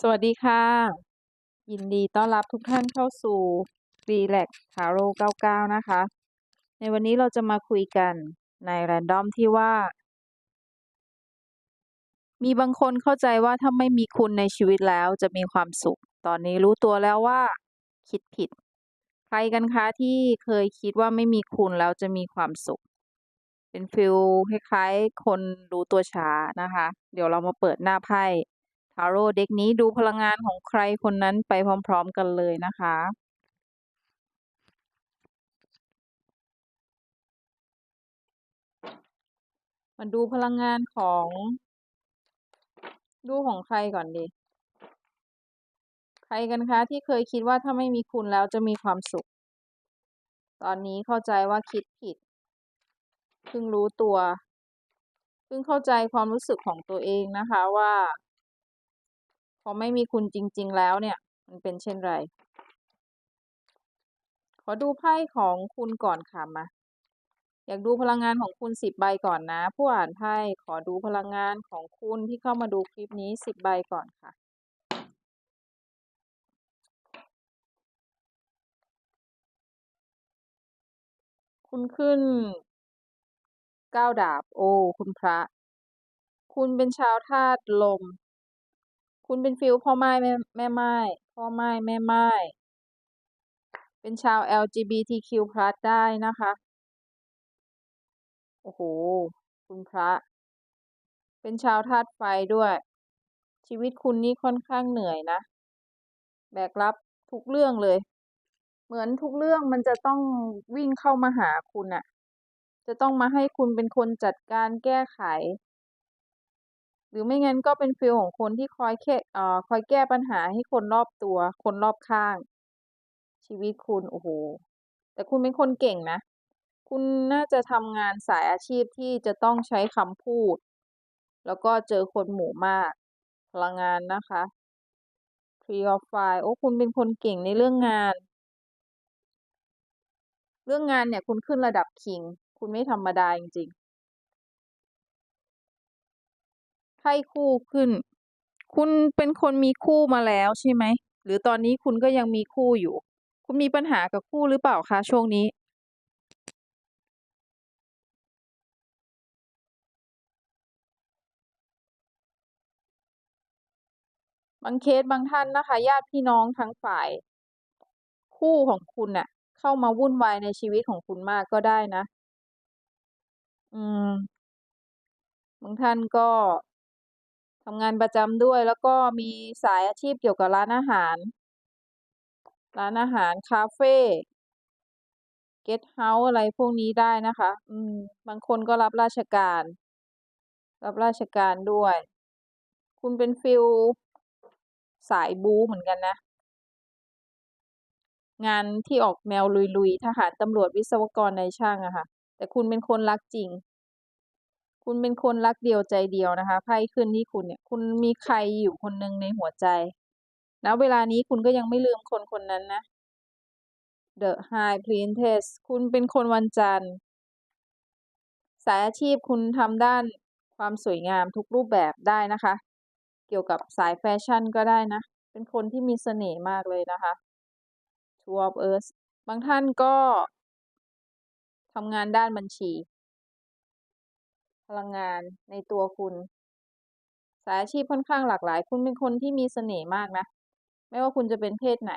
สวัสดีค่ะ ยินดีต้อนรับทุกท่านเข้าสู่ Relax Tarot 99 นะคะ ในวันนี้เราจะมาคุยกันใน Random ที่ว่า มีบางคนเข้าใจว่าถ้าไม่มีคุณในชีวิตแล้วจะมีความสุข ตอนนี้รู้ตัวแล้วว่า คิดผิด ใครกันคะที่เคยคิดว่าไม่มีคุณแล้วจะมีความสุข เป็นฟิลคล้ายๆคนรู้ตัวช้านะคะ เดี๋ยวเรามาเปิดหน้าไพ่ ทาโร่เด็กนี้ดูพลังงานของใครคนนั้นไปพร้อมๆกันเลยนะคะมาดูพลังงานของ ดูของใครก่อนดีใครกันคะ ที่เคยคิดว่าถ้าไม่มีคุณแล้วจะมีความสุข ตอนนี้เข้าใจว่าคิดผิดเพิ่งรู้ตัวเพิ่งเข้าใจความรู้สึกของตัวเองนะคะว่า พอไม่มีคุณจริง ๆ แล้วเนี่ย มันเป็นเช่นไร ขอดูไพ่ของคุณก่อนค่ะมา อยากดูพลังงานของคุณสิบใบก่อนนะ ผู้อ่านไพ่ขอดูพลังงานของคุณที่เข้ามาดูคลิปนี้สิบใบก่อนค่ะคุณขึ้นเก้าดาบ โอ้ คุณพระ คุณเป็นชาวธาตุลม คุณเป็นฟิลพ่อไม้แม่แม่ไม้พ่อไม้แม่ไม้เป็นชาว LGBTQ+ ได้นะคะ โอ้โห คุณพระ เป็นชาวธาตุไฟด้วย ชีวิตคุณนี่ค่อนข้างเหนื่อยนะ แบกรับทุกเรื่องเลย เหมือนทุกเรื่องมันจะต้องวิ่งเข้ามาหาคุณอะจะต้องมาให้คุณเป็นคนจัดการแก้ไข หรือไม่งั้นก็เป็นฟิลของคนที่คอยแค่เอ่อคอยแก้ปัญหาให้คนรอบตัว คนรอบข้าง ชีวิตคุณโอ้โหแต่คุณเป็นคนเก่งนะ คุณน่าจะทำงานสายอาชีพที่จะต้องใช้คำพูด แล้วก็เจอคนหมู่มาก พลังงานนะคะ Tree of Fire โอ้คุณเป็นคนเก่งในเรื่องงาน เรื่องงานเนี่ยคุณขึ้นระดับคิง คุณไม่ธรรมดาจริงๆ ไพ่คู่ขึ้น คุณเป็นคนมีคู่มาแล้วใช่ไหม หรือตอนนี้คุณก็ยังมีคู่อยู่ คุณมีปัญหากับคู่หรือเปล่าคะช่วงนี้บางเคสบางท่านนะคะ ญาติพี่น้องทั้งฝ่าย คู่ของคุณน่ะ เข้ามาวุ่นวายในชีวิตของคุณมากก็ได้นะ อืม บางท่านก็ ทำงานประจำด้วย แล้วก็มีสายอาชีพเกี่ยวกับร้านอาหาร ร้านอาหารคาเฟ่เกสต์เฮาส์อะไรพวกนี้ได้นะคะ อืม บางคนก็รับราชการ รับราชการด้วย คุณเป็นฟิลสายบู๊เหมือนกันนะ งานที่ออกแนวลุยๆ ทหารตำรวจวิศวกรในช่างอะค่ะ แต่คุณเป็นคนรักจริง คุณเป็นคนรักเดียวใจเดียวนะคะไพ่ขึ้นที่คุณเนี่ย คุณมีใครอยู่คนหนึ่งในหัวใจณเวลานี้คุณก็ยังไม่ลืมคนคนนั้นนะ The High Priestess คุณเป็นคนวันจันทร์ สายอาชีพคุณทำด้านความสวยงามทุกรูปแบบได้นะคะ เกี่ยวกับสายแฟชั่นก็ได้นะ เป็นคนที่มีเสน่ห์มากเลยนะคะ Two of Earth บางท่านก็ทำงานด้านบัญชี ลังงานในตัวคุณ สายอาชีพค่อนข้างหลากหลาย คุณเป็นคนที่มีเสน่ห์มากนะ ไม่ว่าคุณจะเป็นเพศไหน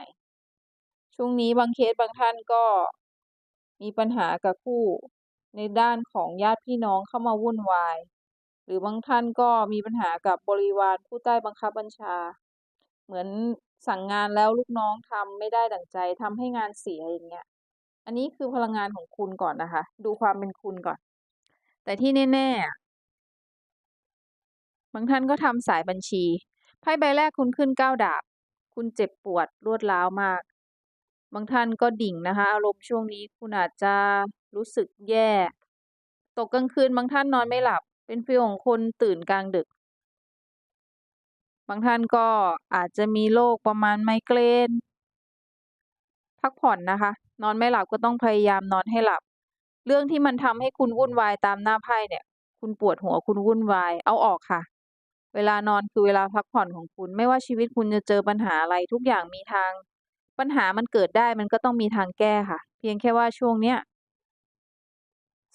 ช่วงนี้บางเคสบางท่านก็มีปัญหากับคู่ในด้านของญาติพี่น้องเข้ามาวุ่นวาย หรือบางท่านก็มีปัญหากับบริวารผู้ใต้บังคับบัญชา เหมือนสั่งงานแล้วลูกน้องทำไม่ได้ดั่งใจทำให้งานเสียอย่างเงี้ย อันนี้คือพลังงานของคุณก่อนนะคะ ดูความเป็นคุณก่อน แต่ที่แน่ๆ บางท่านก็ทำสายบัญชี ไพ่ใบแรกคุณขึ้นเก้าดาบ คุณเจ็บปวดรวดร้าวมาก บางท่านก็ดิ่งนะคะ อารมณ์ช่วงนี้คุณอาจจะรู้สึกแย่ ตกกลางคืนบางท่านนอนไม่หลับ เป็นฟีลของคนตื่นกลางดึก บางท่านก็อาจจะมีโรคประมาณไมเกรนพักผ่อนนะคะ นอนไม่หลับก็ต้องพยายามนอนให้หลับ เรื่องที่มันทำให้คุณวุ่นวายตามหน้าไพ่เนี่ย คุณปวดหัวคุณวุ่นวายเอาออกค่ะ เวลานอนคือเวลาพักผ่อนของคุณไม่ว่าชีวิตคุณจะเจอปัญหาอะไรทุกอย่างมีทาง ปัญหามันเกิดได้มันก็ต้องมีทางแก้ค่ะ เพียงแค่ว่าช่วงเนี้ย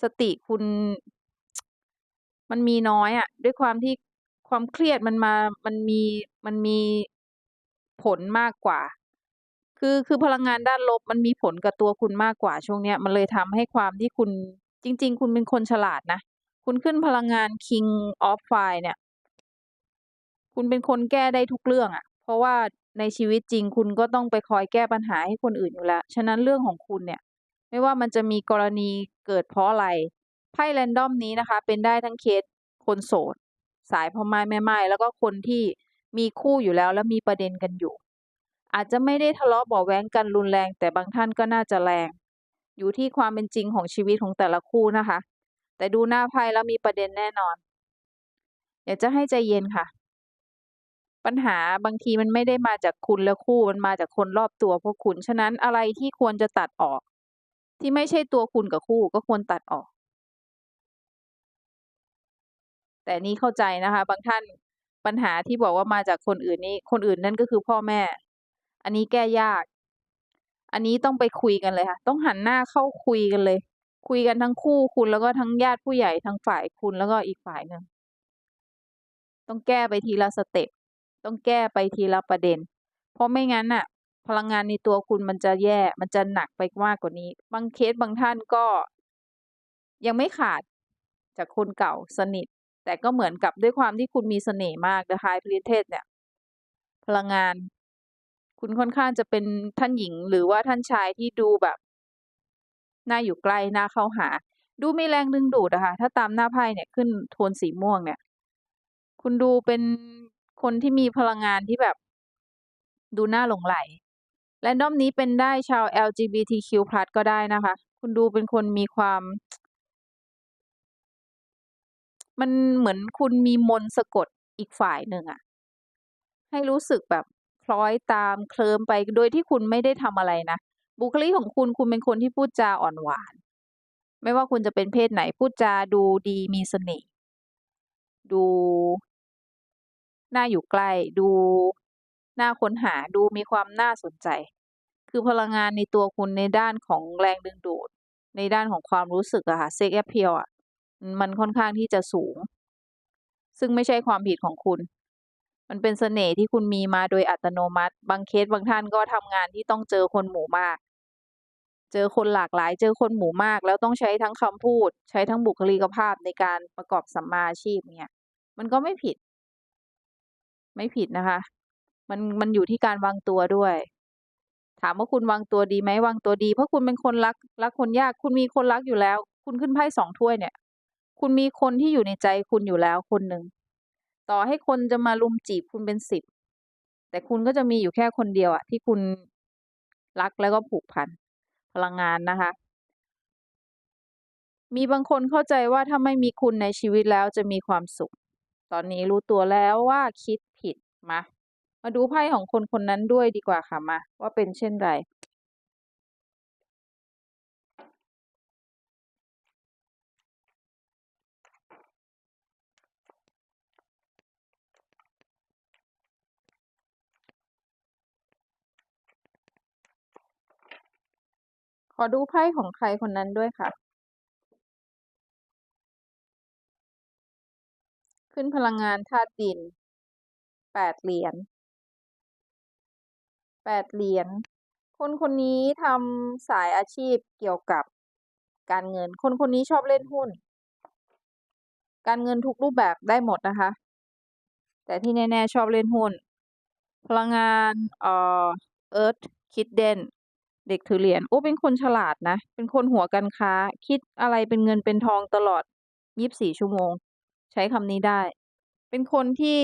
สติคุณมันมีน้อยอะ ด้วยความที่ความเครียดมันมามันมีมันมีผลมากกว่า คือคือพลังงานด้านลบมันมีผลกับตัวคุณมากกว่าช่วงเนี้ย มันเลยทำให้ความที่คุณจริง ๆ คุณเป็นคนฉลาดนะ คุณขึ้นพลังงาน King of Fire เนี่ย คุณเป็นคนแก้ได้ทุกเรื่องอะเพราะว่าในชีวิตจริงคุณก็ต้องไปคอยแก้ปัญหาให้คนอื่นอยู่แล้ว ฉะนั้นเรื่องของคุณเนี่ย ไม่ว่ามันจะมีกรณีเกิดเพราะอะไรไพ่ random นี้นะคะ เป็นได้ทั้งเคสคนโสด สายพ่อไม้แม่ไม้แล้วก็คนที่มีคู่อยู่แล้วแล้วมีประเด็นกันอยู่ อาจจะไม่ได้ทะเลาะเบาแว้งกันรุนแรง แต่บางท่านก็น่าจะแรง อยู่ที่ความเป็นจริงของชีวิตของแต่ละคู่นะคะ แต่ดูหน้าไพ่แล้วมีประเด็นแน่นอน อยากจะให้ใจเย็นค่ะ ปัญหาบางทีมันไม่ได้มาจากคุณและคู่มันมาจากคนรอบตัวพวกคุณ ฉะนั้นอะไรที่ควรจะตัดออก ที่ไม่ใช่ตัวคุณกับคู่ก็ควรตัดออก แต่นี่เข้าใจนะคะ บางท่านปัญหาที่บอกว่ามาจากคนอื่นนี่คนอื่นนั่นก็คือพ่อแม่ อันนี้แก้ยาก อันนี้ต้องไปคุยกันเลยค่ะ ต้องหันหน้าเข้าคุยกันเลย คุยกันทั้งคู่คุณแล้วก็ทั้งญาติผู้ใหญ่ทั้งฝ่ายคุณแล้วก็อีกฝ่ายหนึ่งต้องแก้ไปทีละสเต็ปต้องแก้ไปทีละประเด็น เพราะไม่งั้นน่ะพลังงานในตัวคุณมันจะแย่มันจะหนักไปมากกว่านี้ บางเคสบางท่านก็ ยังไม่ขาดจากคนเก่าสนิท แต่ก็เหมือนกับด้วยความที่คุณมีเสน่ห์มาก The High Priestess เนี่ย พลังงาน คุณค่อนข้างจะเป็นท่านหญิงหรือว่าท่านชายที่ดูแบบน่าอยู่ใกล้น่าเข้าหา ดูมีแรงดึงดูดอะค่ะถ้าตามหน้าไพ่เนี่ยขึ้นโทนสีม่วงเนี่ย คุณดูเป็นคนที่มีพลังงานที่แบบ ดูน่าหลงใหล random นี้เป็นได้ชาว LGBTQ+ ก็ได้นะคะ คุณดูเป็นคนมีความ มันเหมือนคุณมีมนสะกดอีกฝ่ายหนึ่งอะให้รู้สึกแบบ ล้อยตามเคลิ้มไปโดยที่คุณไม่ได้ทำอะไรนะ บุคลิกของคุณคุณเป็นคนที่พูดจาอ่อนหวาน ไม่ว่าคุณจะเป็นเพศไหนพูดจาดูดีมีเสน่ห์ดูน่าอยู่ใกล้ดูน่าค้นหาดูมีความน่าสนใจ คือพลังงานในตัวคุณในด้านของแรงดึงดูด ในด้านของความรู้สึกอะค่ะ Sex Appeal อะมันค่อนข้างที่จะสูง ซึ่งไม่ใช่ความผิดของคุณ มันเป็นเสน่ห์ที่คุณมีมาโดยอัตโนมัติ บางเคสบางท่านก็ทำงานที่ต้องเจอคนหมู่มาก เจอคนหลากหลาย เจอคนหมู่มาก แล้วต้องใช้ทั้งคำพูด ใช้ทั้งบุคลิกภาพในการประกอบสัมมาอาชีพเนี่ย มันก็ไม่ผิด ไม่ผิดนะคะ มันมันอยู่ที่การวางตัวด้วย ถามว่าคุณวางตัวดีไหมวางตัวดี เพราะคุณเป็นคนรักรักคนยาก คุณมีคนรักอยู่แล้ว คุณขึ้นไพ่2ถ้วยเนี่ย คุณมีคนที่อยู่ในใจคุณอยู่แล้วคนหนึ่ง ต่อให้คนจะมารุมจีบคุณเป็น10แต่คุณก็จะมีอยู่แค่คนเดียวอะที่คุณรักแล้วก็ผูกพันพลังงานนะคะ มีบางคนเข้าใจว่าถ้าไม่มีคุณในชีวิตแล้วจะมีความสุข ตอนนี้รู้ตัวแล้วว่าคิดผิดมา มาดูไพ่ของคนคนนั้นด้วยดีกว่าค่ะมา ว่าเป็นเช่นไร อดูไพ่ของใครคนนั้นด้วยค่ะ ขึ้นพลังงานธาตุดิน8เหรียญ8เหรียญ คนคนนี้ทำสายอาชีพเกี่ยวกับการเงิน คนคนนี้ชอบเล่นหุ้น การเงินทุกรูปแบบได้หมดนะคะ แต่ที่แน่ ๆ ชอบเล่นหุ้น พลังงานเอ่อ Earth Hidden เด็ เด็กถือเหรียญโอ้เป็นคนฉลาดนะ เป็นคนหัวการค้า คิดอะไรเป็นเงินเป็นทองตลอด24ชั่วโมง ใช้คำนี้ได้ เป็นคนที่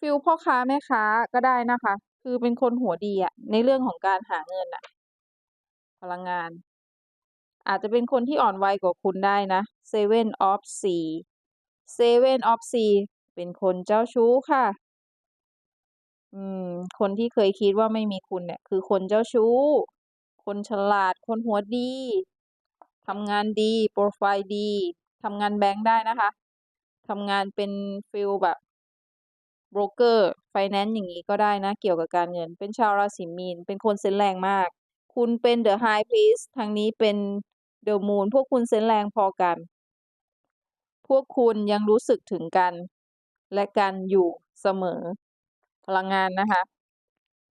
ฟีลพ่อค้าแม่ค้าก็ได้นะคะ คือเป็นคนหัวดีอะในเรื่องของการหาเงินน่ะพลังงาน อาจจะเป็นคนที่อ่อนวัยกว่าคุณได้นะ Seven of Sea Seven of Sea เป็นคนเจ้าชู้ค่ะ อืม คนที่เคยคิดว่าไม่มีคุณเนี่ย คือคนเจ้าชู้ คนฉลาด คนหัวดีทำงานดีโพรไฟล์ดีทำงานแบงก์ได้นะคะทำงานเป็นฟิลแบบโบรกเกอร์ไฟแนนซ์อย่างนี้ก็ได้นะ เกี่ยวกับการเงิน เป็นชาวราศีมีน เป็นคนเซนแรงมาก คุณเป็น The High Priest ทางนี้เป็น The Moon พวกคุณเซนแรงพอกัน พวกคุณยังรู้สึกถึงกัน และกันอยู่เสมอ ลังงานนะคะ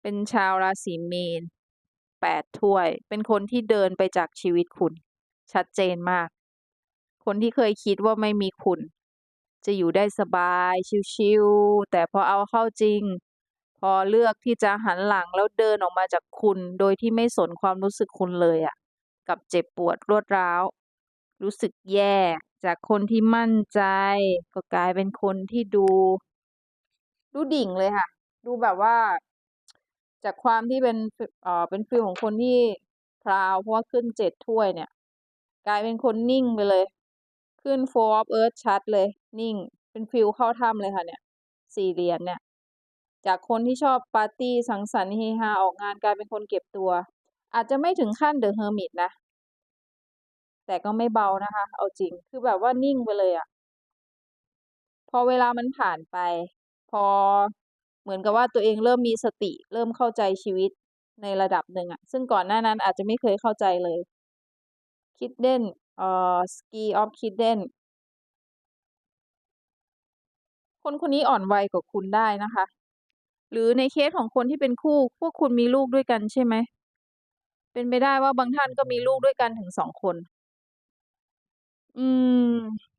เป็นชาวราศีเมีนแปดถ้วย เป็นคนที่เดินไปจากชีวิตคุณ ชัดเจนมาก คนที่เคยคิดว่าไม่มีคุณ จะอยู่ได้สบายชิวๆแต่พอเอาเข้าจริง พอเลือกที่จะหันหลังแล้วเดินออกมาจากคุณ โดยที่ไม่สนความรู้สึกคุณเลยอะ่ะ กับเจ็บปวดรวดร้าว รู้สึกแย่จากคนที่มั่นใจ ก็กลายเป็นคนที่ดู ดูดิ่งเลยค่ะ ดูแบบว่า จากความที่เป็นเอ่อเป็นฟิลของคนที่พราวเพราะว่าขึ้นเจ็ดถ้วยเนี่ย กลายเป็นคนนิ่งไปเลย ขึ้น four of earth ชัดเลย นิ่ง เป็นฟิลเข้าถ้ำเลยค่ะเนี่ย สี่เหรียญเนี่ย จากคนที่ชอบปาร์ตี้สังสรรค์เฮฮาออกงานกลายเป็นคนเก็บตัว อาจจะไม่ถึงขั้นเดอะเฮอร์มิตนะ แต่ก็ไม่เบานะคะ เอาจริงคือแบบว่านิ่งไปเลยอะ่ะพอเวลามันผ่านไป พอ เหมือนกับว่าตัวเองเริ่มมีสติ เริ่มเข้าใจชีวิตในระดับหนึ่งอะซึ่งก่อนหน้านั้นอาจจะไม่เคยเข้าใจเลยคิดเด่นเอ่อสกีออฟคิดเด่นคนคนนี้อ่อนวัยกว่าคุณได้นะคะ หรือในเคสของคนที่เป็นคู่ พวกคุณมีลูกด้วยกันใช่ไหม เป็นไปได้ว่าบางท่านก็มีลูกด้วยกันถึงสองคน อืม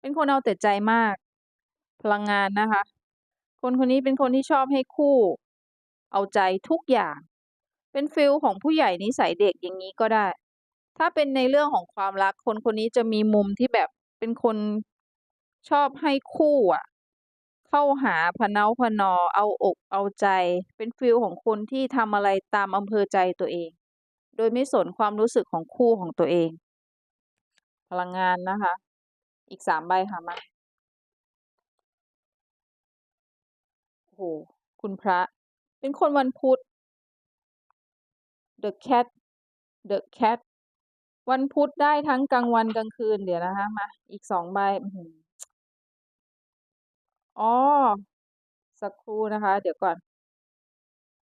เป็นคนเอาแต่ใจมาก พลังงานนะคะ คนคนนี้เป็นคนที่ชอบให้คู่ เอาใจทุกอย่าง เป็นฟิลของผู้ใหญ่นิสัยเด็กอย่างนี้ก็ได้ ถ้าเป็นในเรื่องของความรัก คนคนนี้จะมีมุมที่แบบเป็นคนชอบให้คู่อะ เข้าหาพเนาพนอ เอาอกเอาใจ เป็นฟิลของคนที่ทำอะไรตามอำเภอใจตัวเอง โดยไม่สนความรู้สึกของคู่ของตัวเอง พลังงานนะคะ อีกสามใบค่ะมา โอ้โหคุณพระ เป็นคนวันพุธ The cat The cat วันพุธได้ทั้งกลางวันกลางคืนเดี๋ยวนะคะ มา อีกสองใบอ๋อ สักครู่นะคะ เดี๋ยวก่อน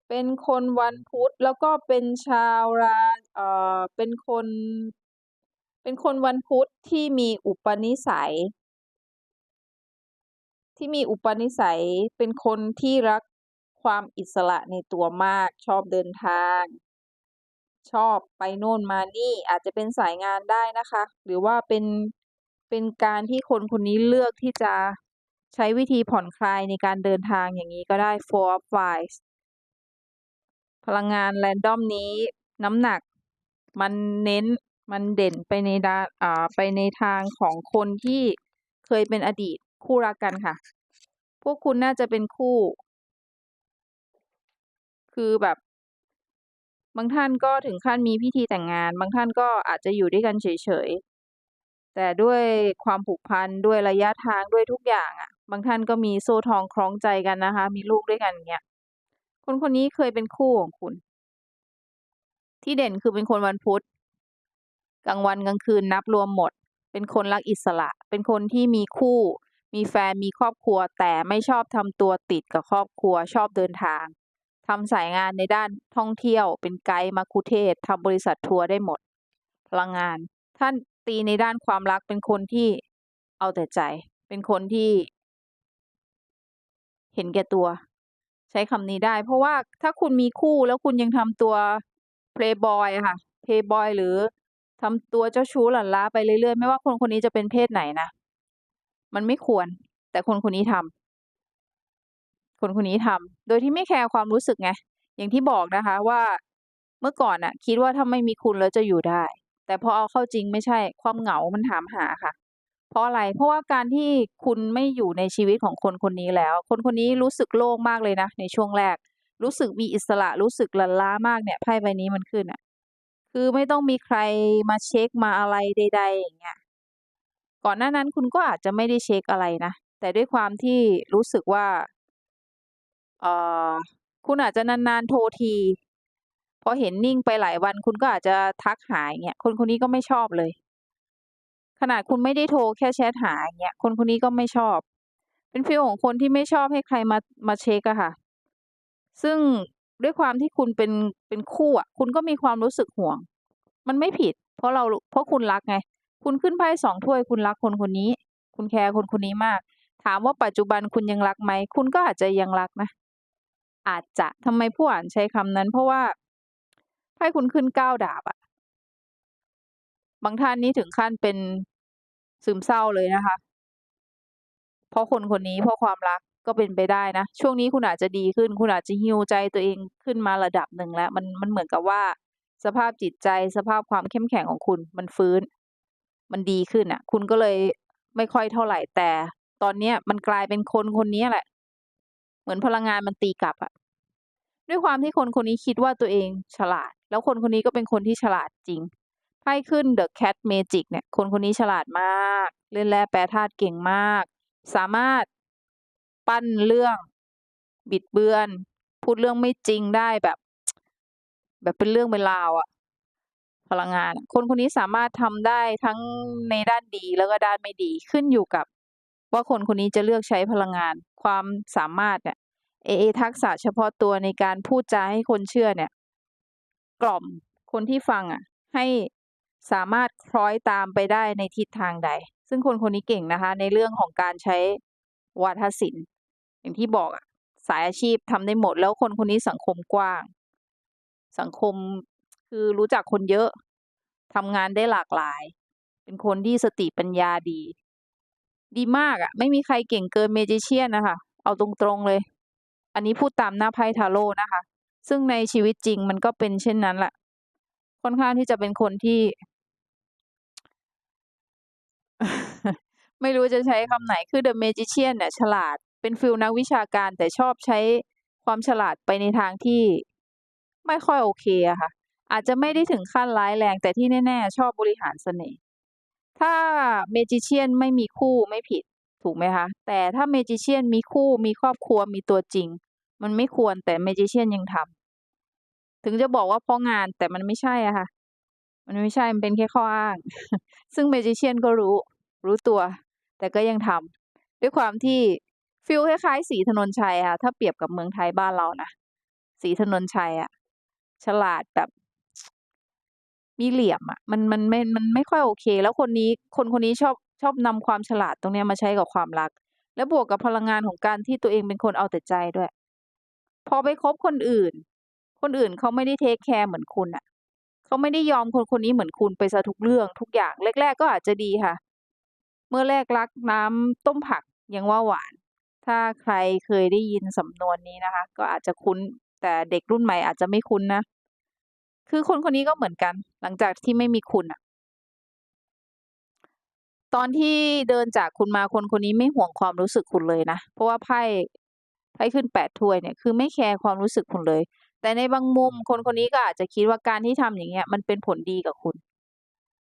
เป็นคนวันพุธแล้วก็เป็นชาวราเอ่อเป็นคน เป็นคนวันพุธที่มีอุปนิสัย ที่มีอุปนิสัยเป็นคนที่รักความอิสระในตัวมากชอบเดินทาง ชอบไปโน่นมานี่อาจจะเป็นสายงานได้นะคะ หรือว่าเป็นเป็นการที่คนคนนี้เลือกที่จะใช้วิธีผ่อนคลายในการเดินทางอย่างนี้ก็ได้ four of wands พลังงานแรนดอมนี้น้ำหนักมันเน้นมันเด่นไปในด้านอ่าไปในทางของคนที่เคยเป็นอดีต คู่รักกันค่ะ พวกคุณน่าจะเป็นคู่ คือแบบ บางท่านก็ถึงขั้นมีพิธีแต่งงาน บางท่านก็อาจจะอยู่ด้วยกันเฉยๆ แต่ด้วยความผูกพันด้วยระยะทางด้วยทุกอย่างอะบางท่านก็มีโซ่ทองคล้องใจกันนะคะ มีลูกด้วยกันเงี้ยคนคนนี้เคยเป็นคู่ของคุณ ที่เด่นคือเป็นคนวันพุธกลางวันกลางคืนนับรวมหมด เป็นคนรักอิสระ เป็นคนที่มีคู่ มีแฟนมีครอบครัวแต่ไม่ชอบทำตัวติดกับครอบครัวชอบเดินทางทำสายงานในด้านท่องเที่ยว เป็นไกด์มัคคุเทศทำบริษัททัวร์ได้หมด พลังงาน ท่านตีในด้านความรักเป็นคนที่เอาแต่ใจ เป็นคนที่ เห็นแก่ตัว ใช้คำนี้ได้ เพราะว่าถ้าคุณมีคู่แล้วคุณยังทำตัวเพลย์บอยค่ะเพลย์บอยหรือทำตัวเจ้าชู้หลั่นล้าไปเรื่อยๆ ไม่ว่าคนคนนี้จะเป็นเพศไหนนะ มันไม่ควร แต่คนคนนี้ทำคนคนนี้ทำโดยที่ไม่แคร์ความรู้สึกไงอย่างที่บอกนะคะว่าเมื่อก่อนน่ะคิดว่าถ้าไม่มีคุณแล้วจะอยู่ได้ แต่พอเอาเข้าจริงไม่ใช่ ความเหงามันถามหาค่ะ เพราะอะไร เพราะว่าการที่คุณไม่อยู่ในชีวิตของคนคนนี้แล้ว คนคนนี้รู้สึกโล่งมากเลยนะในช่วงแรก รู้สึกมีอิสระรู้สึกลันล้ามากเนี่ยไพ่ใบนี้มันขึ้นอะคือไม่ต้องมีใครมาเช็กมาอะไรใด ๆ อย่างเงี้ย ก่อนหน้านั้นคุณก็อาจจะไม่ได้เช็กอะไรนะ แต่ด้วยความที่รู้สึกว่าเออคุณอาจจะนานๆโทรที พอเห็นนิ่งไปหลายวัน คุณก็อาจจะทักหายเงี้ยคนคนนี้ก็ไม่ชอบเลย ขนาดคุณไม่ได้โทรแค่แชทหายเงี้ยคนคนนี้ก็ไม่ชอบ เป็นฟีลของคนที่ไม่ชอบให้ใครมามาเช็คอะค่ะ ซึ่งด้วยความที่คุณเป็นเป็นคู่อะคุณก็มีความรู้สึกห่วง มันไม่ผิด เพราะเราเพราะคุณรักไง คุณขึ้นไพ่สองถ้วยคุณรักคนคนนี้ คุณแคร์คนคนนี้มาก ถามว่าปัจจุบันคุณยังรักไหม คุณก็อาจจะยังรักนะ อาจจะทำไมผู้อ่านใช้คำนั้น เพราะว่าไพ่คุณขึ้นเก้าดาบอะบางท่านนี่ถึงขั้นเป็นซึมเศร้าเลยนะคะ เพราะคนคนนี้เพราะความรักก็เป็นไปได้นะ ช่วงนี้คุณอาจจะดีขึ้น คุณอาจจะฮิวใจตัวเองขึ้นมาระดับหนึ่งแล้ว มันมันเหมือนกับว่า สภาพจิตใจสภาพความเข้มแข็งของคุณมันฟื้น มันดีขึ้นอะ คุณก็เลยไม่ค่อยเท่าไหร่แต่ ตอนเนี้ยมันกลายเป็นคนคนนี้แหละ เหมือนพลังงานมันตีกลับอะด้วยความที่คนคนนี้คิดว่าตัวเองฉลาด แล้วคนคนนี้ก็เป็นคนที่ฉลาดจริงไพ่ขึ้น The Cat Magic เนี่ย คนคนนี้ฉลาดมาก เล่นแร่แปรธาตุเก่งมาก สามารถปั้นเรื่องบิดเบือน พูดเรื่องไม่จริงได้แบบ แบบเป็นเรื่องเป็นราวอะ พลังงาน คนคนนี้สามารถทำได้ทั้งในด้านดีแล้วก็ด้านไม่ดีขึ้นอยู่กับ ว่าคนคนนี้จะเลือกใช้พลังงาน ความสามารถเนี่ยเอเอทักษะเฉพาะตัวในการพูดจาให้คนเชื่อเนี่ย กล่อมคนที่ฟังอะ ให้สามารถคล้อยตามไปได้ในทิศทางใด ซึ่งคนคนนี้เก่งนะคะ ในเรื่องของการใช้วาทศิลป์ อย่างที่บอกอะสายอาชีพทำได้หมด แล้วคนคนนี้สังคมกว้าง สังคม คือรู้จักคนเยอะทำงานได้หลากหลาย เป็นคนที่สติปัญญาดี ดีมากอะ ไม่มีใครเก่งเกินเมจิเชียนนะคะ เอาตรงๆเลย อันนี้พูดตามหน้าไพ่ทาโร่นะคะ ซึ่งในชีวิตจริงมันก็เป็นเช่นนั้นแหละค่อนข้างที่จะเป็นคนที่ ไม่รู้จะใช้คำไหนคือ The Magician เนี่ยฉลาดเป็นฟิลนักวิชาการแต่ชอบใช้ความฉลาดไปในทางที่ไม่ค่อยโอเคอะค่ะ อาจจะไม่ได้ถึงขั้นร้ายแรง แต่ที่แน่ ๆ ชอบบริหารเสน่ห์ถ้า Magician ไม่มีคู่ไม่ผิดถูกไหมคะ แต่ถ้า Magician มีคู่มีครอบครัวมีตัวจริง มันไม่ควรแต่ Magician ยังทำถึงจะบอกว่าเพราะงานแต่มันไม่ใช่อะค่ะ มันไม่ใช่มันเป็นแค่ข้ออ้าง ซึ่ง Magician ก็รู้ รู้ตัว แต่ก็ยังทำด้วยความที่ฟีลคล้ายๆศรีถนนชัยค่ะถ้าเปรียบกับเมืองไทยบ้านเรานะศรีถนนชัยอะฉลาดแบบ มีเหลี่ยมอะมันมันไม่มันไม่ค่อยโอเค แล้วคนนี้คนคนนี้ชอบชอบนำความฉลาดตรงเนี้ยมาใช้กับความรัก แล้วบวกกับพลังงานของการที่ตัวเองเป็นคนเอาแต่ใจด้วย พอไปคบคนอื่น คนอื่นเขาไม่ได้เทกแคร์เหมือนคุณน่ะเขาไม่ได้ยอมคนคนนี้เหมือนคุณไปเสียทุกเรื่องทุกอย่างแรก ๆ ก็อาจจะดีค่ะ เมื่อแรกรักน้ำต้มผักยังว่าหวาน ถ้าใครเคยได้ยินสำนวนนี้นะคะ ก็อาจจะคุ้นแต่เด็กรุ่นใหม่อาจจะไม่คุ้นนะ คือคนคนนี้ก็เหมือนกัน หลังจากที่ไม่มีคุณน่ะตอนที่เดินจากคุณมาคนคนนี้ไม่ห่วงความรู้สึกคุณเลยนะ เพราะว่าไพ่ไพ่ขึ้น8ถ้วยเนี่ยคือไม่แคร์ความรู้สึกคุณเลย แต่ในบางมุมคนคนนี้ก็อาจจะคิดว่าการที่ทำอย่างเงี้ย มันเป็นผลดีกับคุณ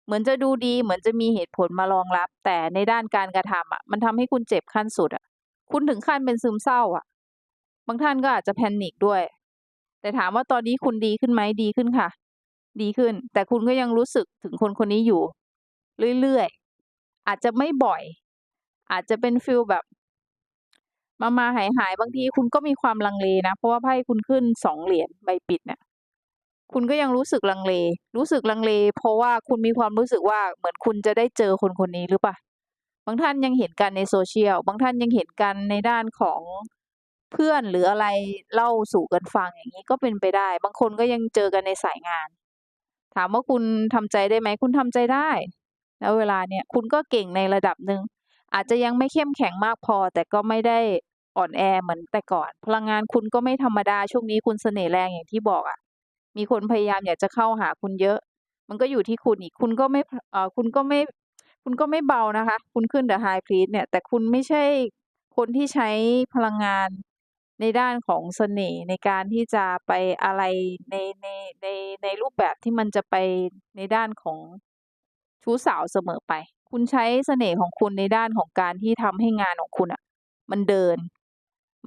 เหมือนจะดูดีเหมือนจะมีเหตุผลมารองรับ แต่ในด้านการกระทำอะมันทำให้คุณเจ็บขั้นสุดอะคุณถึงขั้นเป็นซึมเศร้าอะบางท่านก็อาจจะ panic ด้วย แต่ถามว่าตอนนี้คุณดีขึ้นไหมดีขึ้นค่ะ ดีขึ้น แต่คุณก็ยังรู้สึกถึงคนคนนี้อยู่ เรื่อยๆ อาจจะไม่บ่อย อาจจะเป็นฟีลแบบ มาๆหายๆบางทีคุณก็มีความลังเลนะ เพราะว่าไพ่คุณขึ้น2เหรียญใบปิดเนี่ยคุณก็ยังรู้สึกลังเล รู้สึกลังเล เพราะว่าคุณมีความรู้สึกว่าเหมือนคุณจะได้เจอคนคนนี้หรือเปล่า บางท่านยังเห็นกันใน social บางท่านยังเห็นกันในด้านของ เพื่อนหรืออะไรเล่าสู่กันฟังอย่างงี้ก็เป็นไปได้ บางคนก็ยังเจอกันในสายงาน ถามว่าคุณทำใจได้ไหมคุณทำใจได้ณเวลาเนี้ยคุณก็เก่งในระดับหนึ่งอาจจะยังไม่เข้มแข็งมากพอ แต่ก็ไม่ได้อ่อนแอเหมือนแต่ก่อน พลังงานคุณก็ไม่ธรรมดาช่วงนี้คุณเสน่ห์แรงอย่างที่บอกอะมีคนพยายามอยากจะเข้าหาคุณเยอะ มันก็อยู่ที่คุณอีกคุณก็ไม่เออคุณก็ไม่ คุณก็ไม่เบานะคะ คุณขึ้น The High Priest เนี่ย แต่คุณไม่ใช่คนที่ใช้พลังงาน ในด้านของเสน่ห์ในการที่จะไปอะไรในในในในรูปแบบที่มันจะไปในด้านของชู้สาวเสมอไป คุณใช้เสน่ห์ของคุณในด้านของการที่ทำให้งานของคุณอะมันเดิน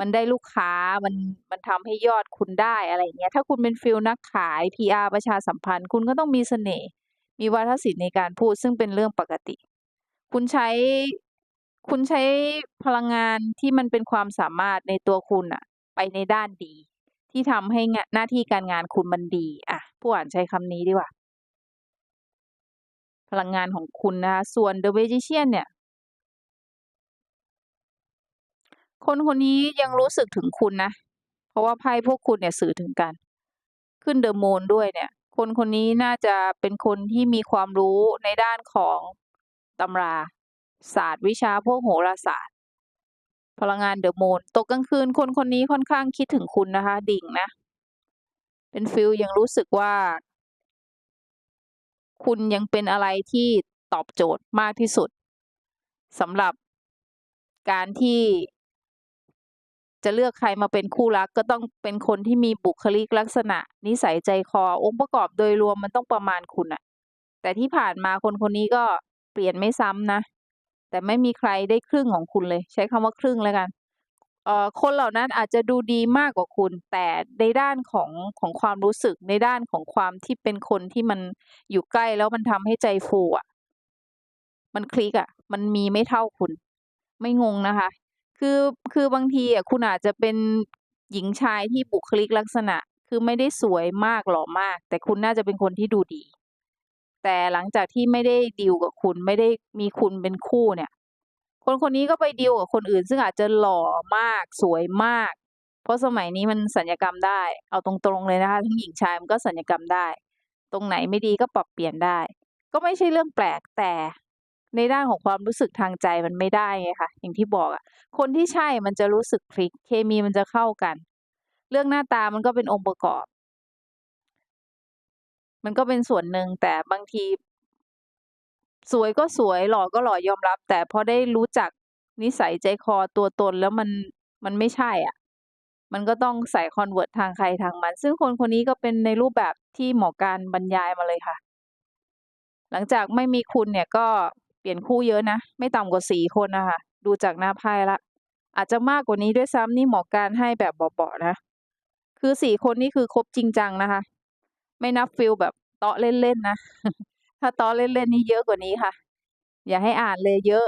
มันได้ลูกค้ามันมันทำให้ยอดคุณได้อะไรเงี้ย ถ้าคุณเป็นฟีลนักขาย PR ประชาสัมพันธ์ คุณก็ต้องมีเสน่ห์มีวาทศิลป์ในการพูดซึ่งเป็นเรื่องปกติ คุณใช้ คุณใช้พลังงานที่มันเป็นความสามารถในตัวคุณน่ะไปในด้านดี ที่ทำให้งะหน้าที่การงานคุณมันดีอะผู้อ่านใช้คำนี้ดีกว่า พลังงานของคุณนะคะส่วน The Magician เนี่ย คนคนนี้ยังรู้สึกถึงคุณนะ เพราะว่าไพ่พวกคุณเนี่ยสื่อถึงกัน ขึ้น The Moon ด้วยเนี่ย คนคนนี้น่าจะเป็นคนที่มีความรู้ในด้านของตำรา ศาสตร์วิชาพวกโหราศาสตร์ พลังงาน The Moon ตกกลางคืนคนคนนี้ค่อนข้างคิดถึงคุณนะคะ ดิ่งนะ เป็นฟีลยังรู้สึกว่า คุณยังเป็นอะไรที่ตอบโจทย์มากที่สุดสำหรับการที่จะเลือกใครมาเป็นคู่รักก็ต้องเป็นคนที่มีบุคลิกลักษณะ นิสัยใจคอองค์ประกอบโดยรวมมันต้องประมาณคุณน่ะแต่ที่ผ่านมาคนคนนี้ก็เปลี่ยนไม่ซ้ำนะ แต่ไม่มีใครได้ครึ่งของคุณเลย ใช้คำว่าครึ่งแล้วกันเอ่อคนเหล่านั้นอาจจะดูดีมากกว่าคุณ แต่ในด้านของของความรู้สึกในด้านของความที่เป็นคนที่มันอยู่ใกล้แล้วมันทำให้ใจฟูอะมันคลิกอะมันมีไม่เท่าคุณ ไม่งงนะคะ คือคือบางทีอะคุณอาจจะเป็นหญิงชายที่บุคลิกลักษณะ คือไม่ได้สวยมากหล่อมาก แต่คุณน่าจะเป็นคนที่ดูดี แต่หลังจากที่ไม่ได้ดีลกับคุณไม่ได้มีคุณเป็นคู่เนี่ย คนคนนี้ก็ไปดีลกับคนอื่น ซึ่งอาจจะหล่อมากสวยมาก เพราะสมัยนี้มันศัลยกรรมได้ เอาตรงๆเลยนะคะทั้งหญิงชายมันก็ศัลยกรรมได้ ตรงไหนไม่ดีก็ปรับเปลี่ยนได้ ก็ไม่ใช่เรื่องแปลกแต่ในด้านของความรู้สึกทางใจมันไม่ได้ไงคะอย่างที่บอกอะคนที่ใช่มันจะรู้สึกคลิกเคมีมันจะเข้ากัน เรื่องหน้าตามันก็เป็นองค์ประกอบ มันก็เป็นส่วนหนึ่งแต่บางที สวยก็สวยหล่อก็หล่อยอมรับ แต่พอได้รู้จักนิสัยใจคอตัวตนแล้วมันมันไม่ใช่อะ มันก็ต้องใส่คอนเวิร์ตทางใครทางมัน ซึ่งคนคนนี้ก็เป็นในรูปแบบที่หมอการบรรยายมาเลยค่ะ หลังจากไม่มีคุณเนี่ยก็เปลี่ยนคู่เยอะนะ ไม่ต่ำกว่า4คนนะคะดูจากหน้าไพ่ล้วอาจจะมากกว่านี้ด้วยซ้ำนี่หมอการให้แบบเบาๆนะ คือ4คนนี่คือคบจริงจังนะคะ ไม่นับฟีลแบบเตาะเล่นๆนะ ถ้าเตาะเล่นๆนี่เยอะกว่านี้ค่ะ อย่าให้อ่านเลยเยอะ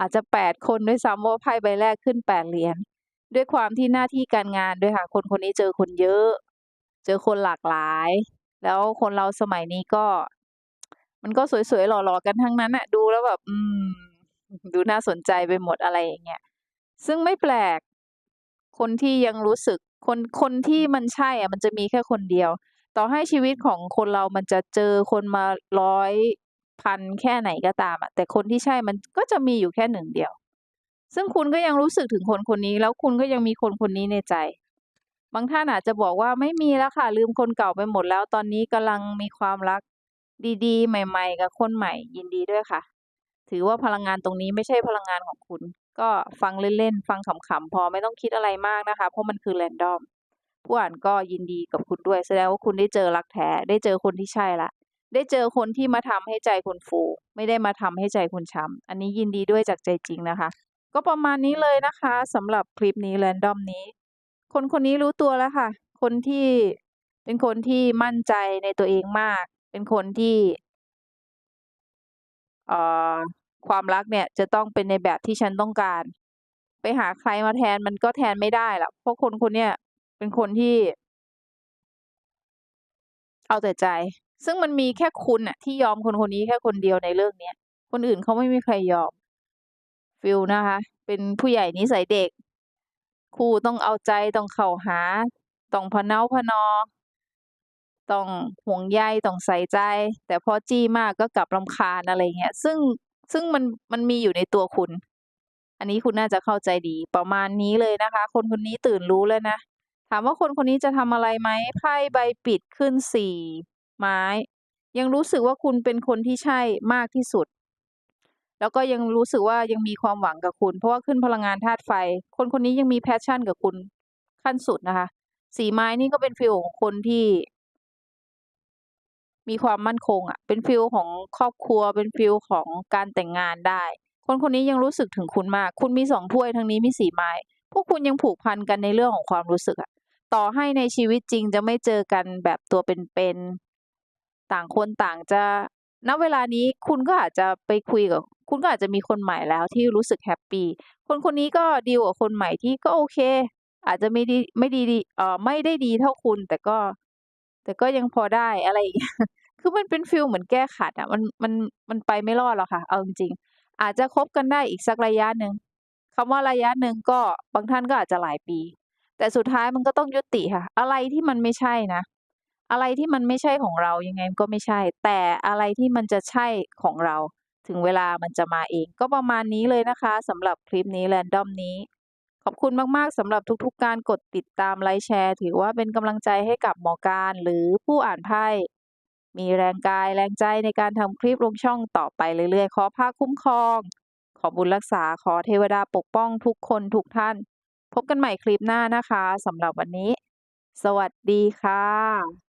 อาจจะ8คนด้วยซ้ำว่าไพ่ใบแรกขึ้น8เหรียญด้วยความที่หน้าที่การงานด้วยค่ะ คนคนนี้เจอคนเยอะ เจอคนหลากหลาย แล้วคนเราสมัยนี้ก็ มันก็สวยๆหล่อๆกันทั้งนั้นน่ะดูแล้วแบบ อืม ดูน่าสนใจไปหมดอะไรอย่างเงี้ยซึ่งไม่แปลก คนที่ยังรู้สึก คนคนที่มันใช่อะมันจะมีแค่คนเดียว ต่อให้ชีวิตของคนเรามันจะเจอคนมา100 1,000แค่ไหนก็ตามอะแต่คนที่ใช่มันก็จะมีอยู่แค่1เดียว ซึ่งคุณก็ยังรู้สึกถึงคนคนนี้ แล้วคุณก็ยังมีคนคนนี้ในใจ บางท่านอาจจะบอกว่า"ไม่มีแล้วค่ะลืมคนเก่าไปหมดแล้ว ตอนนี้กำลังมีความรักดีๆ ใหม่ ๆ กับคนใหม่"ยินดีด้วยค่ะ ถือว่าพลังงานตรงนี้ไม่ใช่พลังงานของคุณ ก็ฟังเล่นๆฟังขำๆพอไม่ต้องคิดอะไรมากนะคะ เพราะมันคือแรนดอม ผู้อ่านก็ยินดีกับคุณด้วย แสดงว่าคุณได้เจอรักแท้ ได้เจอคนที่ใช่ล้วได้เจอคนที่มาทำให้ใจคุณฟู ไม่ได้มาทำให้ใจคุณช้ำอันนี้ยินดีด้วยจากใจจริงนะคะ ก็ประมาณนี้เลยนะคะสำหรับคลิปนี้แรนดอมนี้ คนคนนี้รู้ตัวแล้วค่ะ คนที่เป็นคนที่มั่นใจในตัวเองมาก เป็นคนที่เอ่อความรักเนี่ยจะต้องเป็นในแบบที่ฉันต้องการ ไปหาใครมาแทนมันก็แทนไม่ได้หรอกเพราะคนคนเนี้ย เป็นคนที่ เอาแต่ใจ ซึ่งมันมีแค่คุณน่ะที่ยอมคนคนนี้แค่คนเดียวในเรื่องเนี้ย คนอื่นเขาไม่มีใครยอมฟีลนะคะ เป็นผู้ใหญ่นิสัยเด็กครูต้องเอาใจต้องเข้าหา ต้องพะเน้าพะนอ ต้องห่วงใยต้องใส่ใจ แต่พอจี้มากก็กลับรำคาญอะไรเงี้ยซึ่งซึ่งมันมันมีอยู่ในตัวคุณ อันนี้คุณน่าจะเข้าใจดี ประมาณนี้เลยนะคะ คนคนนี้ตื่นรู้แล้วนะ ถามว่าคนคนนี้จะทำอะไรไหมไพ่ใบปิดขึ้น4ไม้ ยังรู้สึกว่าคุณเป็นคนที่ใช่มากที่สุด แล้วก็ยังรู้สึกว่ายังมีความหวังกับคุณ เพราะว่าขึ้นพลังงานธาตุไฟ คนคนนี้ยังมี passion กับคุณขั้นสุดนะคะ4ไม้นี่ก็เป็นฟีลของคนที่ มีความมั่นคงอะเป็นฟีลของครอบครัว เป็นฟีลของการแต่งงานได้ คนคนนี้ยังรู้สึกถึงคุณมาก คุณมี2ถ้วยทางนี้มี4ไม้ พวกคุณยังผูกพันกันในเรื่องของความรู้สึกอะ ต่อให้ในชีวิตจริงจะไม่เจอกันแบบตัวเป็นๆต่างคนต่างจะณเวลานี้คุณก็อาจจะไปคุยกับคุณก็อาจจะมีคนใหม่แล้วที่รู้สึกแฮปปี้คนคนนี้ก็ดีลกับคนใหม่ที่ก็โอเค อาจจะไม่ดีไม่ดีดีเออไม่ได้ดีเท่าคุณแต่ก็ แต่ก็ยังพอได้อะไรคือมันเป็นฟีลเหมือนแก้ขัดอะมันมันมันไปไม่รอดหรอกค่ะเอาจริงๆอาจจะคบกันได้อีกสักระยะหนึ่งคำว่าระยะหนึ่งก็บางท่านก็อาจจะหลายปี แต่สุดท้ายมันก็ต้องยุติค่ะ อะไรที่มันไม่ใช่นะ อะไรที่มันไม่ใช่ของเรายังไงมันก็ไม่ใช่ แต่อะไรที่มันจะใช่ของเรา ถึงเวลามันจะมาเอง ก็ประมาณนี้เลยนะคะสำหรับคลิปนี้ random นี้ ขอบคุณมากๆสำหรับทุกๆการกดติดตามไลก์แชร์ ถือว่าเป็นกำลังใจให้กับหมอการหรือผู้อ่านไพ่มีแรงกายแรงใจในการทำคลิปลงช่องต่อไปเรื่อยๆ ขอพระคุ้มครอง ขอบุญรักษาขอเทวดาปกป้องทุกคนทุกท่าน พบกันใหม่คลิปหน้านะคะสำหรับวันนี้ สวัสดีค่ะ